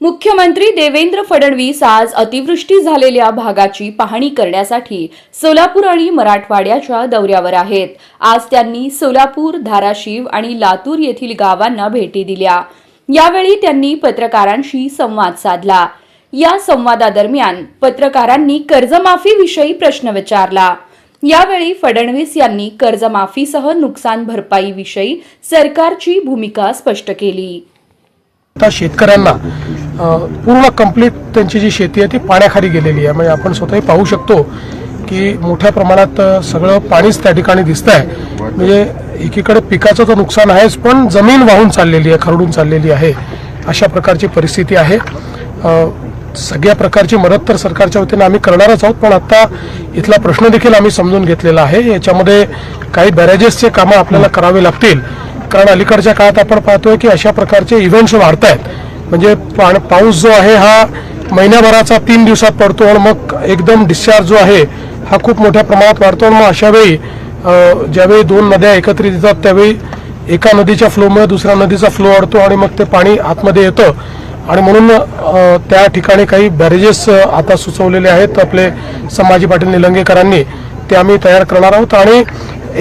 मुख्यमंत्री देवेंद्र फडणवीस आज अतिवृष्टी झालेल्या भागाची पाहणी करण्यासाठी सोलापूर आणि मराठवाड्याच्या दौऱ्यावर आहेत. आज त्यांनी सोलापूर धाराशिव आणि लातूर येथील गावांना भेटी दिल्या. यावेळी त्यांनी पत्रकारांशी संवाद साधला. या संवादादरम्यान पत्रकारांनी कर्जमाफीविषयी प्रश्न विचारला. यावेळी फडणवीस यांनी कर्जमाफीसह नुकसान भरपाईविषयी सरकारची भूमिका स्पष्ट केली. आता शेतकऱ्यांना पूर्ण कंप्लीट त्यांची जी शेती आहे ती पाण्याखाली गेलेली आहे. म्हणजे आपण स्वतःही पाहू शकतो की मोठ्या प्रमाणात सगळं पाणीच त्या ठिकाणी दिसतं आहे म्हणजे एकीकडे पिकाचं तर नुकसान आहेच पण जमीन वाहून चाललेली आहे खरडून चाललेली आहे. अशा प्रकारची परिस्थिती आहे. सगळ्या प्रकारची मदत तर सरकारच्या वतीने आम्ही करणारच आहोत पण आता इथला प्रश्न देखील आम्ही समजून घेतलेला आहे. याच्यामध्ये काही बॅरेजेसचे कामं आपल्याला करावे लागतील. कारण अलीकडच्या काळात आपण पाहतोय की अशा प्रकारचे इव्हेंट्स वाढत आहेत म्हणजे पाण पाऊस जो आहे हा महिन्याभराचा तीन दिवसात पडतो आणि मग एकदम डिस्चार्ज जो आहे हा खूप मोठ्या प्रमाणात वाढतो आणि मग अशा वेळी ज्यावेळी दोन नद्या एकत्रित येतात त्यावेळी एका नदीच्या फ्लोमुळे दुसऱ्या नदीचा फ्लो वाढतो आणि मग ते पाणी आतमध्ये येतं. आणि म्हणून त्या ठिकाणी काही बॅरेजेस आता सुचवलेले आहेत. आपले संभाजी पाटील निलंगेकरांनी ते आम्ही तयार करणार आहोत. आणि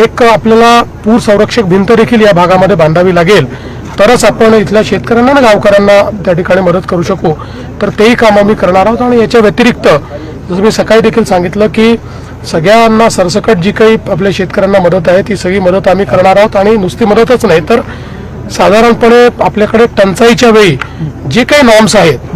एक आपल्याला पूर संरक्षक भिंत देखील या भागामध्ये बांधावी लागेल. तरच आपण इथल्या शेतकऱ्यांना आणि गावकऱ्यांना त्या ठिकाणी मदत करू शकू. तर तेही काम आम्ही करणार आहोत आणि याच्या व्यतिरिक्त जसं मी सकाळी देखील सांगितलं की सगळ्यांना सरसकट जी काही आपल्या शेतकऱ्यांना मदत आहे ती सगळी मदत आम्ही करणार आहोत आणि नुसती मदतच नाही तर साधारणपणे आपल्याकडे टंचाईच्या वेळी जे काही नॉर्म्स आहेत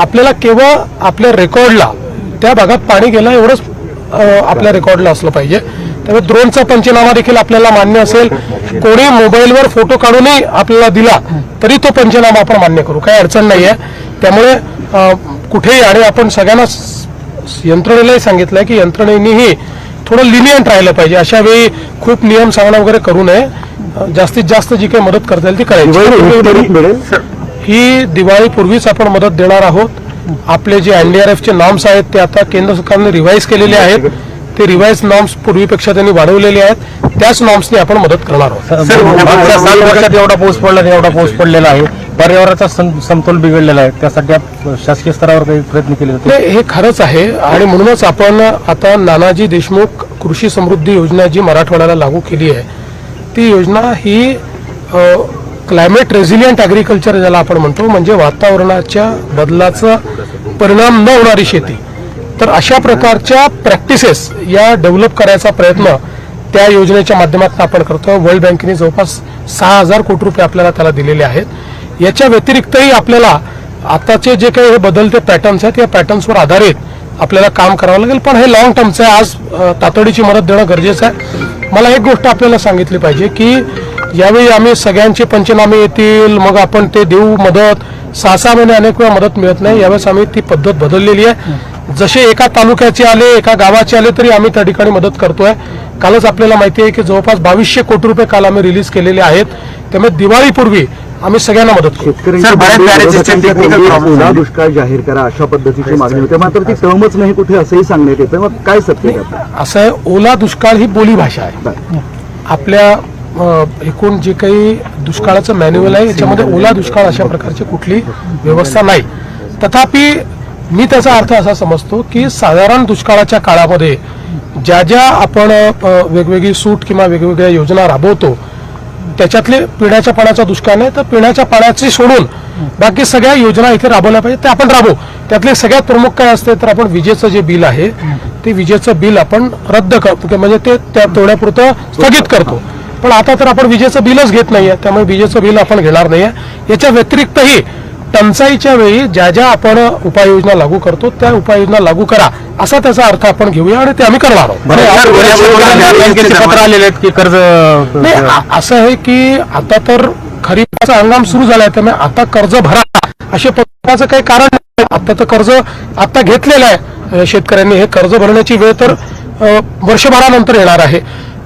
आपल्याला केवळ आपल्या रेकॉर्डला त्या भागात पाणी गेलं एवढंच आपल्या रेकॉर्डला असलं पाहिजे. त्यामुळे ड्रोनचा पंचनामा देखील आपल्याला मान्य असेल. कोणी मोबाईलवर फोटो काढूनही आपल्याला दिला तरी तो पंचनामा आपण मान्य करू. काही अडचण नाही आहे त्यामुळे कुठेही आणि आपण सगळ्यांना यंत्रणेलाही सांगितलंय की यंत्रणेनेही थोडं लिनियंट राहिलं पाहिजे. अशा वेळी खूप नियम सांगणं वगैरे करू नये. जास्तीत जास्त जी काही मदत करता येईल ती करायची. मिळेल? ही दिवाळीपूर्वीच आपण मदत देणार आहोत. आपले जे एनडीआरएफचे नॉर्म्स आहेत ते आता केंद्र सरकारने रिवाईज केलेले आहेत. ते रिवाईज नॉर्म्स पूर्वीपेक्षा त्यांनी वाढवलेले आहेत. त्याच नॉर्म्सनी आपण मदत करणार आहोत. सर मागच्या सात वर्षात एवढा पाऊस पडला एवढा पाऊस पडलेला आहे. पर्यावरणाचा सं- समतोल बिघडलेला आहे. त्यासाठी शासकीय स्तरावर काही प्रयत्न केले जाते हे खरंच आहे. आणि म्हणूनच आपण आता नानाजी देशमुख कृषी समृद्धी योजना जी मराठवाड्याला लागू केली आहे ती योजना ही क्लायमेट रेझिलियंट ॲग्रिकल्चर ज्याला आपण म्हणतो म्हणजे वातावरणाच्या बदलाचा परिणाम न होणारी शेती. तर अशा प्रकारच्या प्रॅक्टिसेस या डेव्हलप करायचा प्रयत्न त्या योजनेच्या माध्यमातून आपण करतो वर्ल्ड बँकेने जवळपास सहा हजार कोटी रुपये आपल्याला त्याला दिलेले आहेत. याच्या व्यतिरिक्तही आपल्याला आताचे जे काही हे बदलते पॅटर्न्स आहेत या पॅटर्न्सवर आधारित आपल्याला काम करावं लागेल. पण हे लॉंग टर्मचं आहे. आज तातडीची मदत देणं गरजेचं आहे. मला एक गोष्ट आपल्याला सांगितली पाहिजे की यावेळी आम्ही सगळ्यांचे पंचनामे येतील मग आपण ते देऊ मदत. सहा सहा महिने अनेक वेळा मदत मिळत नाही यावेळेस आम्ही ती पद्धत बदललेली आहे. जसे एका तालुक्याचे आले एका गावाचे आले तरी आम्ही त्या ठिकाणी मदत करतोय. कालच आपल्याला माहिती आहे की जवळपास बावीसशे कोटी रुपये काल आम्ही रिलीज केलेले आहेत. त्यामुळे दिवाळीपूर्वी आम्ही सगळ्यांना मदत करू. दुष्काळ जाहीर करा अशा पद्धतीची मागणी होते. मात्र ती टर्मच नाही कुठे असंही सांगण्यात येतं. मग काय सत्य? असं आहे ओला दुष्काळ ही बोली भाषा आहे आपल्या एकूण जे काही दुष्काळाचं मॅन्युअल आहे याच्यामध्ये ओला दुष्काळ अशा प्रकारची कुठली व्यवस्था नाही. तथापि मी त्याचा अर्थ असा समजतो की साधारण दुष्काळाच्या काळामध्ये ज्या ज्या आपण वेगवेगळी सूट किंवा वेगवेगळ्या योजना राबवतो त्याच्यातले पिण्याच्या पाण्याचा दुष्काळ नाही तर पिण्याच्या पाण्याची सोडून बाकी सगळ्या योजना इथे राबवल्या पाहिजे ते आपण राबवू. त्यातले सगळ्यात प्रमुख काय असते तर आपण विजेचं जे बिल आहे ते विजेचं बिल आपण रद्द करतो म्हणजे ते त्या तेवढ्यापुरतं स्थगित करतो. पण आता तर आपण विजेचं बिलच घेत नाहीये. त्यामुळे विजेचं बिल आपण घेणार नाहीये. याच्या व्यतिरिक्तही टंचाईच्या वेळी ज्या ज्या आपण उपाययोजना लागू करतो त्या उपाययोजना लागू करा. असा त्याचा अर्थ आपण घेऊया आणि ते आम्ही करणार आहोत. आलेले आहेत की कर्ज असं आहे की आता तर खरीपाचा हंगाम सुरू झालाय त्यामुळे आता कर्ज भरा. असे पत्र त्याचं काही कारण नाही. आता तर कर्ज आता घेतलेलं आहे. शेतकऱ्यांनी हे कर्ज भरण्याची वेळ तर वर्षभरानंतर येणार आहे.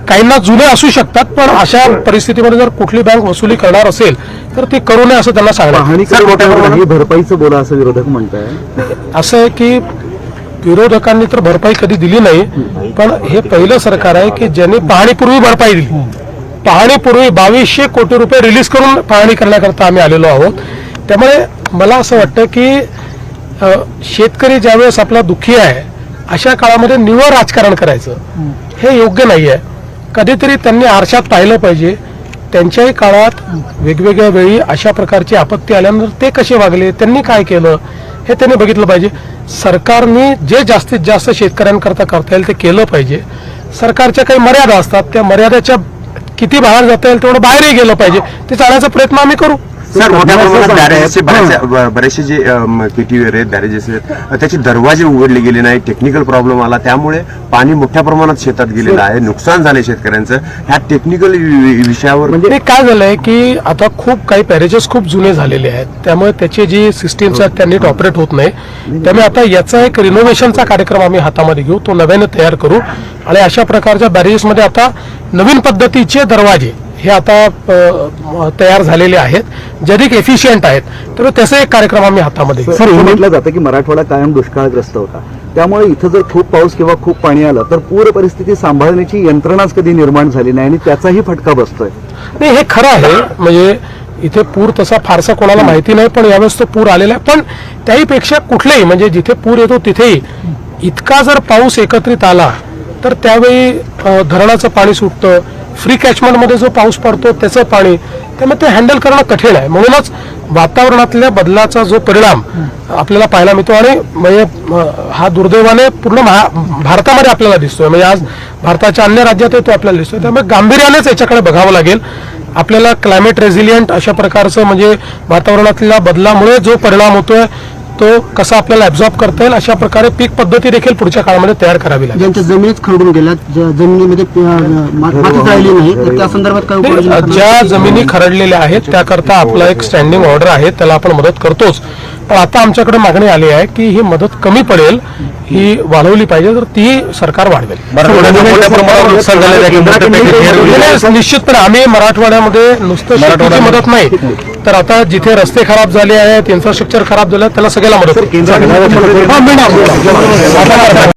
काहींना जुने असू शकतात पण अशा परिस्थितीमध्ये जर कुठली बँक वसुली करणार असेल तर ती करू नये असं त्यांना सांगणार भरपाईचं बोला असं विरोधक म्हणताय. असं आहे की विरोधकांनी तर भरपाई कधी दिली नाही पण हे पहिलं सरकार आहे की ज्यांनी पाहणीपूर्वी भरपाई दिली. पाहणीपूर्वी बावीसशे कोटी रुपये रिलीज करून पाहणी करण्याकरता आम्ही आलेलो आहोत. त्यामुळे मला असं वाटतं की शेतकरी ज्यावेळेस आपला दुःखी आहे अशा काळामध्ये निव्वळ राजकारण करायचं. हे योग्य नाही आहे कधीतरी त्यांनी आरशात पाहिलं पाहिजे. त्यांच्याही काळात वेगवेगळ्या वेळी अशा प्रकारची आपत्ती आल्यानंतर ते कसे वागले त्यांनी काय केलं हे त्यांनी बघितलं पाहिजे. सरकारने जे जास्तीत जास्त शेतकऱ्यांकरता करता येईल ते केलं पाहिजे. सरकारच्या काही मर्यादा असतात त्या मर्यादेच्या किती बाहेर जाता येईल तेवढं बाहेरही गेलं पाहिजे. ते चालण्याचा प्रयत्न आम्ही करू. सर मोठ्या असं प्रमाणात हां. बरेचसे बरेचसे जे केटीवेर आहेत बॅरेजेस आहेत त्याचे दरवाजे उघडले गेले नाही टेक्निकल प्रॉब्लेम आला. त्यामुळे पाणी मोठ्या प्रमाणात शेतात गेलेलं आहे नुकसान झाले शेतकऱ्यांचं. ह्या टेक्निकल विषयावर म्हणजे काय झालंय की आता खूप काही पॅरेजेस खूप जुने झालेले आहेत. त्यामुळे त्याची जी सिस्टीम्स आहेत त्या नीट ऑपरेट होत नाही. त्यामुळे आता याचा एक रिनोव्हेशनचा कार्यक्रम आम्ही हातामध्ये घेऊ तो नव्याने तयार करू. आणि अशा प्रकारच्या बॅरेजेसमध्ये आता नवीन पद्धतीचे दरवाजे हे आता तयार झालेले आहेत. जे अधिक एफिशियंट आहेत त्यामुळे त्याचा एक कार्यक्रम आम्ही हातामध्ये सर हे म्हटलं जातं की मराठवाडा कायम दुष्काळग्रस्त होता. त्यामुळे इथं जर खूप पाऊस किंवा खूप पाणी आलं तर पूर परिस्थिती सांभाळण्याची यंत्रणाच कधी निर्माण झाली नाही आणि त्याचाही फटका बसतोय. नाही हे खरं आहे. म्हणजे इथे पूर तसा फारसा कोणाला माहिती नाही पण यावेळेस तो पूर आलेला आहे. पण त्याहीपेक्षा कुठलेही म्हणजे जिथे पूर येतो तिथेही इतका जर पाऊस एकत्रित आला तर त्यावेळी धरणाचं पाणी सुटतं फ्री कॅचमेंटमध्ये जो पाऊस पडतो त्याचं पाणी त्यामुळे ते हँडल करणं कठीण आहे. म्हणूनच वातावरणातल्या बदलाचा जो परिणाम आपल्याला पाहायला मिळतो आणि म्हणजे हा दुर्दैवाने पूर्ण महा- भारतामध्ये आपल्याला दिसतोय. म्हणजे आज भारताच्या अन्य राज्यातही तो आपल्याला दिसतोय. त्यामुळे गांभीर्यानेच याच्याकडे बघावं लागेल. आपल्याला क्लायमेट रेझिलियंट अशा प्रकारचं म्हणजे वातावरणातल्या बदलामुळे जो परिणाम होतोय तो कसा आपल्याला ऍब्झॉर्ब करता येईल अशा प्रकारे पीक पद्धती देखील पुढच्या काळामध्ये तयार करावी लागेल. ज्यांच्या जमिनीच खरडून गेल्या ज्या जमिनीमध्ये मातीच राहिली नाही तर त्या संदर्भात काय? ज्या जमिनी खरडलेल्या आहेत त्याकरता आपला एक स्टँडिंग ऑर्डर आहे त्याला आपण मदत करतोच. पण आता आमच्याकडे मागणी आली आहे की ही मदत कमी पडेल ही वाढवली पाहिजे तर ती सरकार वाढवेल. निश्चितपणे आम्ही मराठवाड्यामध्ये नुसतं मदत नाही. तर आता जिथे रस्ते खराब झाले आहेत इन्फ्रास्ट्रक्चर खराब झालं त्याला सगळ्याला मदत मिळणार.